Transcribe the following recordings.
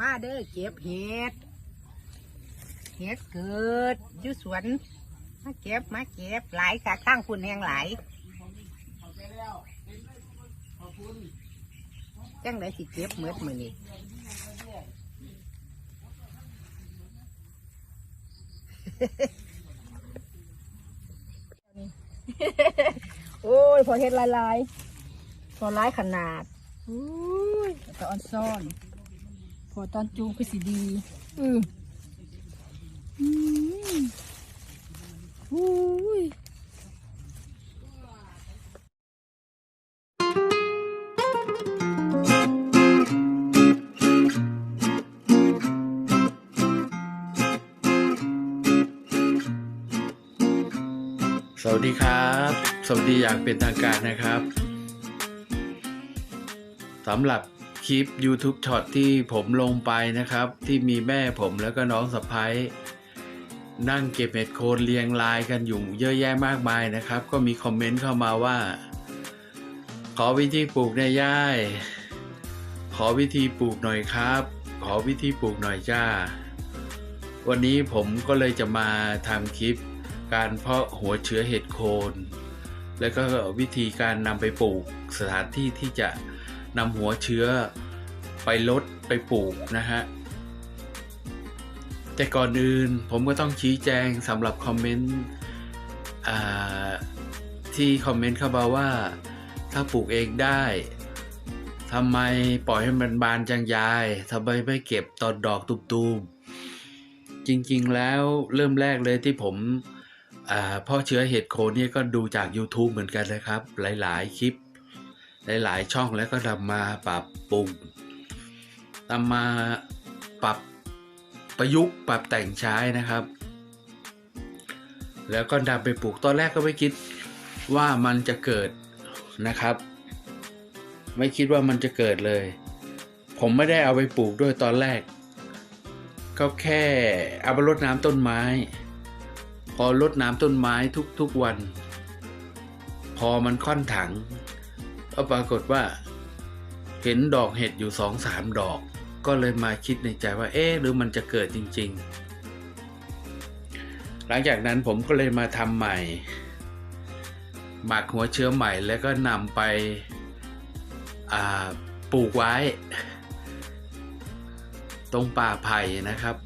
มาเด้อเก็บเห็ด เห็ดเกิดยู่สวน มาเก็บมาเก็บหลายกะข้างคุณแหงหลายจังไดสิเก็บเมือดมือนี่โอ้ยพอเห็ดลายลายๆพอร้ายขนาดอุ้ยตอนซ่อน พอตอนจูงคือสิดีอืออืมอุ้ยสวัสดีครับ สวัสดีอย่างเป็นทางการนะครับสำหรับ คลิป YouTube ช็อตที่ผมลงไปนะครับ ที่มีแม่ผมแล้วก็น้องสะพ้ยนั่งเก็บเห็ดโคนเรียงรายกันอยู่เยอะแยะมากมายนะครับ ก็มีคอมเมนต์เข้ามาว่า ขอวิธีปลูกในยย่าย ขอวิธีปลูกหน่อยครับ ขอวิธีปลูกหน่อยจ้า วันนี้ผมก็เลยจะมาทำคลิป การเพาะหัวเชื้อเห็ดโคน แล้วก็วิธีการนำไปปลูกสถานที่ที่จะ นำหัวเชื้อไปลดไปปลูกนะฮะ แต่ก่อนอื่นผมก็ต้องชี้แจงสำหรับคอมเมนต์ที่คอมเมนต์เข้ามาว่า ถ้าปลูกเองได้ทำไมปล่อยให้มันบานจังยายทำไมไม่เก็บตอนดอกตุมๆ จริงๆแล้วเริ่มแรกเลยที่ผมพ่อเชื้อเห็ดโคนนี่ก็ดูจาก YouTube เหมือนกันนะครับ หลายๆ คลิป หลาย ๆ ช่องแล้วก็นำมาปรับปรุงนำมาปรับประยุกต์ปรับแต่งใช้นะครับ แล้วก็นำไปปลูกตอนแรกก็ไม่คิดว่ามันจะเกิดนะครับ ไม่คิดว่ามันจะเกิดเลย ผมไม่ได้เอาไปปลูกด้วยตอนแรก ก็แค่เอาไปรดน้ำต้นไม้ พอรดน้ำต้นไม้ทุกๆวัน พอมันค่อนถัง ก็ปรากฏว่า เห็นดอกเห็ดอยู่สองสามดอก ก็เลยมาคิดในใจว่า เอ๊ะหรือมันจะเกิดจริง ๆ หลังจากนั้นผมก็เลยมาทำใหม่ หมักหัวเชื้อใหม่แล้วก็นำไปปลูกไว้ ตรงป่าไผ่นะครับ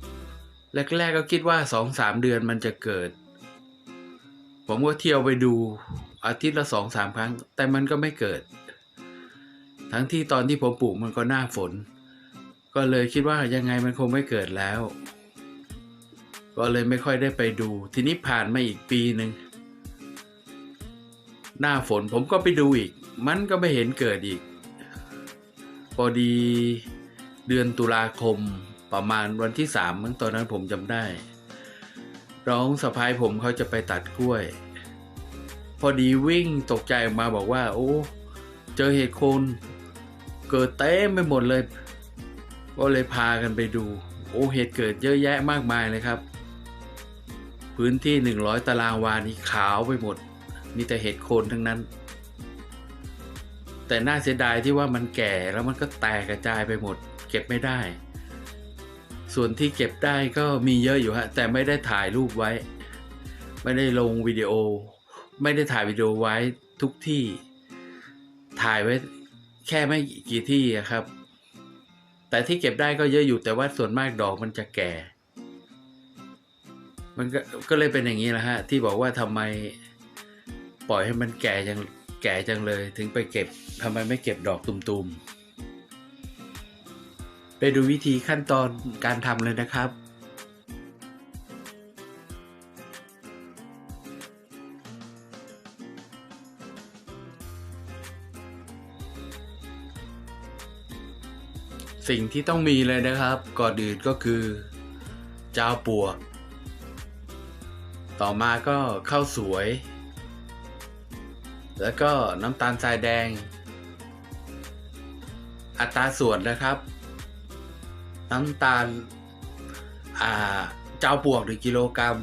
แรกๆก็คิดว่าสองสามเดือนมันจะเกิด ผมก็เที่ยวไปดู อาทิตย์ละสองสามครั้ง แต่มันก็ไม่เกิด ทั้งที่ตอนที่ผมปลูกมันก็หน้าฝน ก็เลยคิดว่ายังไงมันคงไม่เกิดแล้ว ก็เลยไม่ค่อยได้ไปดู ทีนี้ผ่านมาอีกปีหนึ่งหน้าฝนผมก็ไปดูอีก มันก็ไม่เห็นเกิดอีก พอดีเดือนตุลาคมประมาณวันที่สามมั้งตอนนั้นผมจำได้ ร้องสะพายผมเขาจะไปตัดกล้วย อดีวิ่งตกใจออกมาบอกว่า โอ้ เจอเห็ดโคนเกิดเต็มไปหมดเลย ก็เลยพากันไปดู โอ้เห็ดเกิดเยอะแยะมากมายเลยครับ พื้นที่ 100 ตารางวานี่ขาวไปหมด มีแต่เห็ดโคนทั้งนั้น แต่น่าเสียดายที่ว่ามันแก่แล้วมันก็แตกกระจายไปหมด เก็บไม่ได้ ส่วนที่เก็บได้ก็มีเยอะอยู่ฮะแต่ไม่ได้ถ่ายรูปไว้ ไม่ได้ลงวิดีโอ ไม่ได้ถ่ายวิดีโอไว้ทุกที่ ถ่ายไว้แค่ไม่กี่ที่ครับ แต่ที่เก็บได้ก็เยอะอยู่แต่ว่าส่วนมากดอกมันจะแก่ มันก็ก็เลยเป็นอย่างนี้แหละฮะ ที่บอกว่าทำไมปล่อยให้มันแก่จังแก่จังเลย ถึงไปเก็บทำไมไม่เก็บดอกตุมๆไปดูวิธีขั้นตอนการทำเลยนะครับ สิ่งที่ต้องมีเลยนะครับก่อนอื่นก็คือเจ้าปวก ต่อมาก็ข้าวสวย แล้วก็น้ำตาลทรายแดง อัตราส่วนนะครับ น้ำตาลอ่าเจ้าปวกหนึ่งกิโลกรัม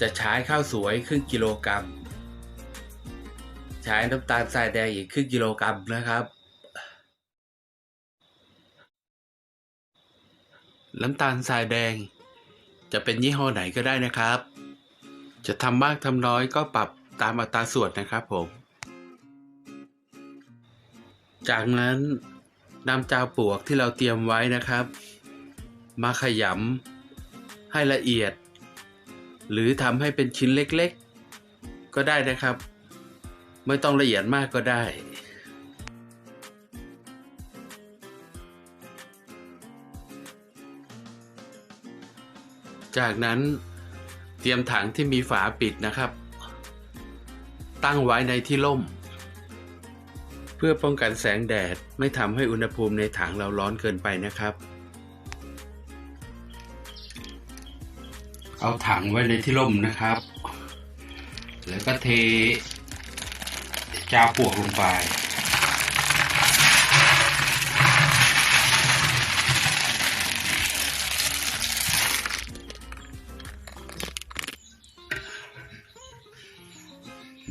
จะใช้ข้าวสวยครึ่งกิโลกรัม ใช้น้ำตาลทรายแดงอีกครึ่งกิโลกรัมนะครับ น้ำตาลทรายแดง จะเป็นยี่ห้อไหนก็ได้นะครับ จะทำมากทำน้อยก็ปรับตามอัตราส่วนนะครับผม จากนั้นนำจาวปลวกที่เราเตรียมไว้นะครับ มาขยำให้ละเอียด หรือทำให้เป็นชิ้นเล็กๆ ก็ได้นะครับ ไม่ต้องละเอียดมากก็ได้ จากนั้นเตรียมถังที่มีฝาปิดนะครับ ตั้งไว้ในที่ร่ม เพื่อป้องกันแสงแดดไม่ทำให้อุณหภูมิในถังเราร้อนเกินไปนะครับ เอาถังไว้ในที่ร่มนะครับ แล้วก็เทจาปวกลงไป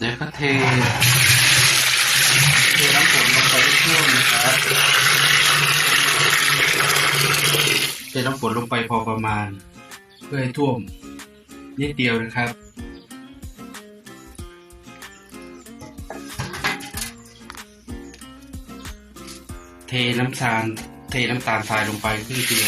แล้วก็เทเทน้ำฝนลงไปให้ท่วมนะครับเทน้ำฝนลงไปพอประมาณ เพื่อให้ท่วมนิดเดียวนะครับเทน้ำตาล เทน้ำตาลทรายลงไปครึ่งกิโล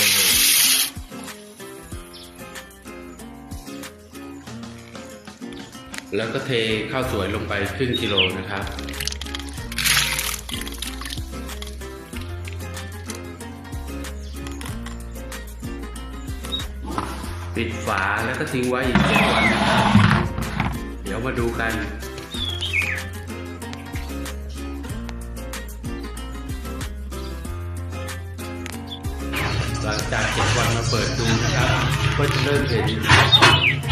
แล้วก็เทข้าวสวยลงไปครึ่งกิโลนะครับ ปิดฝาแล้วก็ทิ้งไว้อีกเจ็ดวันนะครับ เดี๋ยวมาดูกันหลังจากเจ็ดวันมาเปิดดูนะครับ ก็จะเริ่มเห็น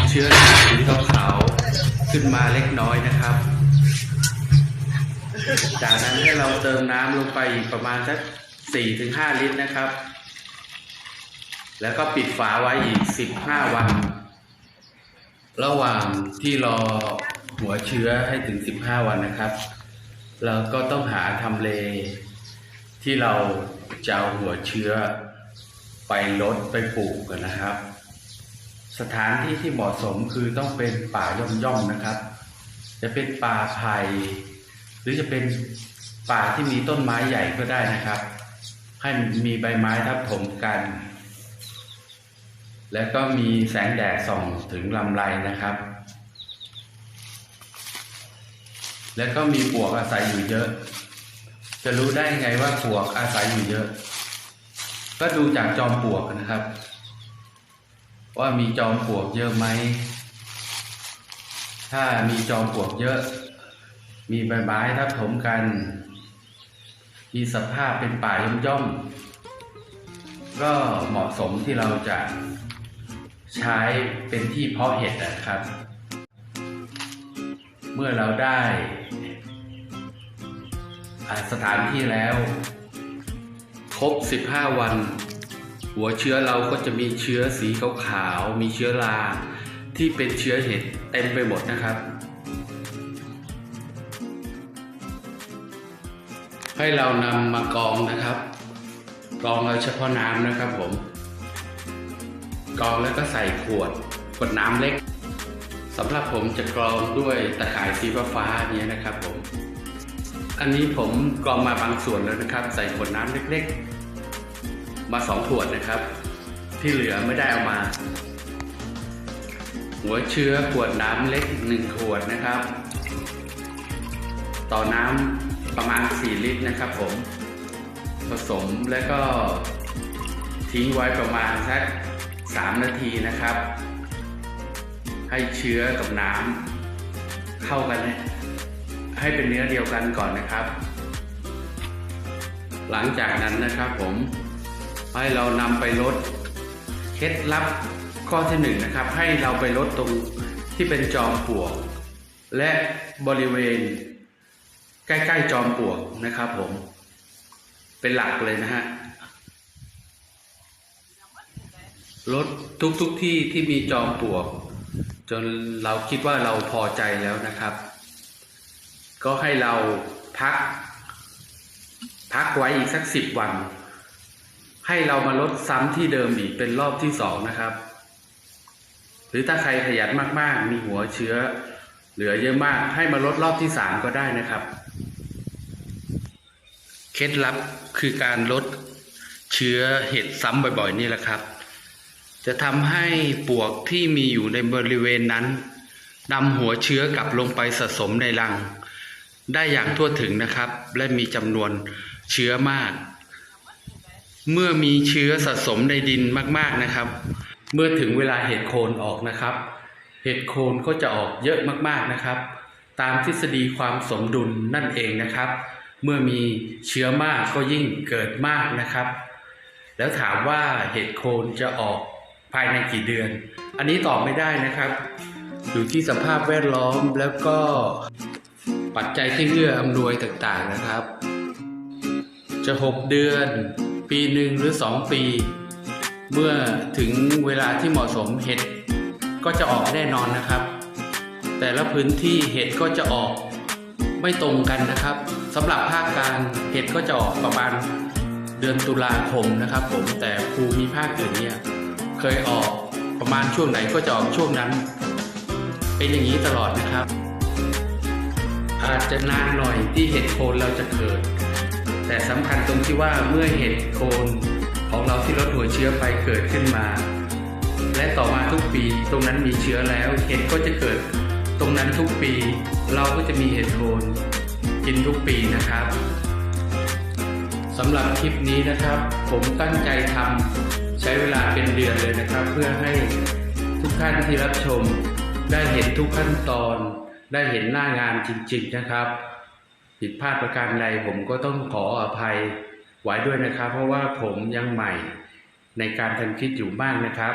เชื้อสีขาว ขึ้นมาเล็กน้อยนะครับ จากนั้นให้เราเติมน้ำลงไปอีกประมาณสักสี่ถึงห้าลิตรนะครับ แล้วก็ปิดฝาไว้อีก15วัน ระหว่างที่รอหัวเชื้อให้ถึง15วันนะครับ เราก็ต้องหาทำเล ที่เราจะเอาหัวเชื้อไปลดไปปลูกกันนะครับ สถานที่ที่เหมาะสมคือต้องเป็นป่าย่อมๆนะครับ จะเป็นป่าไผ่หรือจะเป็นป่าที่มีต้นไม้ใหญ่ก็ได้นะครับ ให้มีใบไม้ทับถมกัน แล้วก็มีแสงแดดส่องถึงลำไรนะครับ แล้วก็มีปวกอาศัยอยู่เยอะ จะรู้ได้ไงว่าปวกอาศัยอยู่เยอะ ก็ดูจากจอมปวกนะครับ ว่ามีจอมปลวกเยอะไหม ถ้ามีจอมปลวกเยอะ มีใบไม้ทับถมกัน มีสภาพเป็นป่าย่อมๆก็เหมาะสมที่เราจะใช้เป็นที่เพาะเห็ดนะครับ เมื่อเราได้สถานที่แล้ว ครบ 15 วัน หัวเชื้อเราก็จะมีเชื้อสีขาวๆมีเชื้อราที่เป็นเชื้อเห็ดเต็มไปหมดนะครับ ให้เรานำมากรองนะครับกรองเอาเฉพาะน้ำนะครับผมกรองแล้วก็ใส่ขวดขวดน้ำเล็กสำหรับผมจะกรองด้วยตะข่ายสีฟ้าๆนี้นะครับผม อันนี้ผมกรองมาบางส่วนแล้วนะครับ ใส่ขวดน้ำเล็กๆ มาสองขวดนะครับ ที่เหลือไม่ได้เอามา หัวเชื้อขวดน้ำเล็กหนึ่งขวดนะครับ ต่อน้ำประมาณ 4 ลิตรนะครับผม ผสมแล้วก็ทิ้งไว้ประมาณสัก3นาทีนะครับ ให้เชื้อกับน้ำเข้ากันให้ให้เป็นเนื้อเดียวกันก่อนนะครับ หลังจากนั้นนะครับผม ให้เรานำไปลดเคล็ดลับข้อที่หนึ่งนะครับ ให้เราไปลดตรงที่เป็นจอมปลวก และบริเวณ ใกล้ๆจอมปลวกนะครับผม เป็นหลักเลยนะฮะลดทุกๆทที่ที่มีจอมปลวก จนเราคิดว่าเราพอใจแล้วนะครับ ก็ให้เราพัก พักไว้อีกสักสิบวัน ให้เรามาลดซ้ำที่เดิมอีกเป็นรอบที่สองนะครับ หรือถ้าใครขยันมากๆ มีหัวเชื้อ เหลือเยอะมากให้มาลดรอบที่สามก็ได้นะครับ เคล็ดลับคือการลดเชื้อเห็ดซ้ำบ่อยๆ นี่แหละครับ จะทำให้ปวกที่มีอยู่ในบริเวณนั้นนำหัวเชื้อกลับลงไปสะสมในรัง ได้อย่างทั่วถึงนะครับ และมีจำนวนเชื้อมาก เมื่อมีเชื้อสะสมในดินมาก ๆนะครับ เมื่อถึงเวลาเห็ดโคนออกนะครับ เห็ดโคนก็จะออกเยอะมากๆนะครับ ตามทฤษฎีความสมดุลนั่นเองนะครับ เมื่อมีเชื้อมากก็ยิ่งเกิดมากนะครับ แล้วถามว่าเห็ดโคนจะออกภายในกี่เดือน อันนี้ตอบไม่ได้นะครับ อยู่ที่สภาพแวดล้อมแล้วก็ปัจจัยที่เอื้ออำนวยต่างๆนะครับ จะ 6 เดือน ปีหนึ่งหรือ 2 ปี เมื่อถึงเวลาที่เหมาะสมเห็ดก็จะออกแน่นอนนะครับ แต่ละพื้นที่เห็ดก็จะออกไม่ตรงกันนะครับสำหรับภาคกลางเห็ดก็จะออกประมาณเดือนตุลาคมนะครับ ผมแต่ภูมิภาคอื่นเนี่ยเคยออกประมาณช่วงไหนก็จะออกช่วงนั้น เป็นอย่างนี้ตลอดนะครับ อาจจะนานหน่อยที่เห็ดโคนเราจะเกิด แต่สำคัญตรงที่ว่าเมื่อเห็ดโคนของเราที่ลดหัวเชื้อไปเกิดขึ้นมา และต่อมาทุกปีตรงนั้นมีเชื้อแล้ว เห็ดก็จะเกิด ตรงนั้นทุกปี เราก็จะมีเห็ดโคนกินทุกปีนะครับสำหรับคลิปนี้นะครับ ผมตั้งใจทำใช้เวลาเป็นเดือนเลยนะครับ เพื่อให้ทุกท่านที่รับชม ได้เห็นทุกขั้นตอน ได้เห็นหน้างานจริง ๆนะครับ ผิดพลาดประการใดผมก็ต้องขออภัยไว้ด้วยนะครับ เพราะว่าผมยังใหม่ในการทำคลิปอยู่มากนะครับ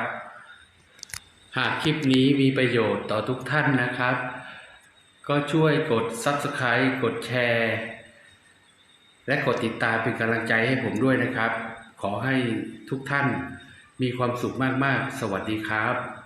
หากคลิปนี้มีประโยชน์ต่อทุกท่านนะครับ ก็ช่วยกด Subscribe กดแชร์ และกดติดตามเป็นกำลังใจให้ผมด้วยนะครับ ขอให้ทุกท่านมีความสุขมาก ๆ สวัสดีครับ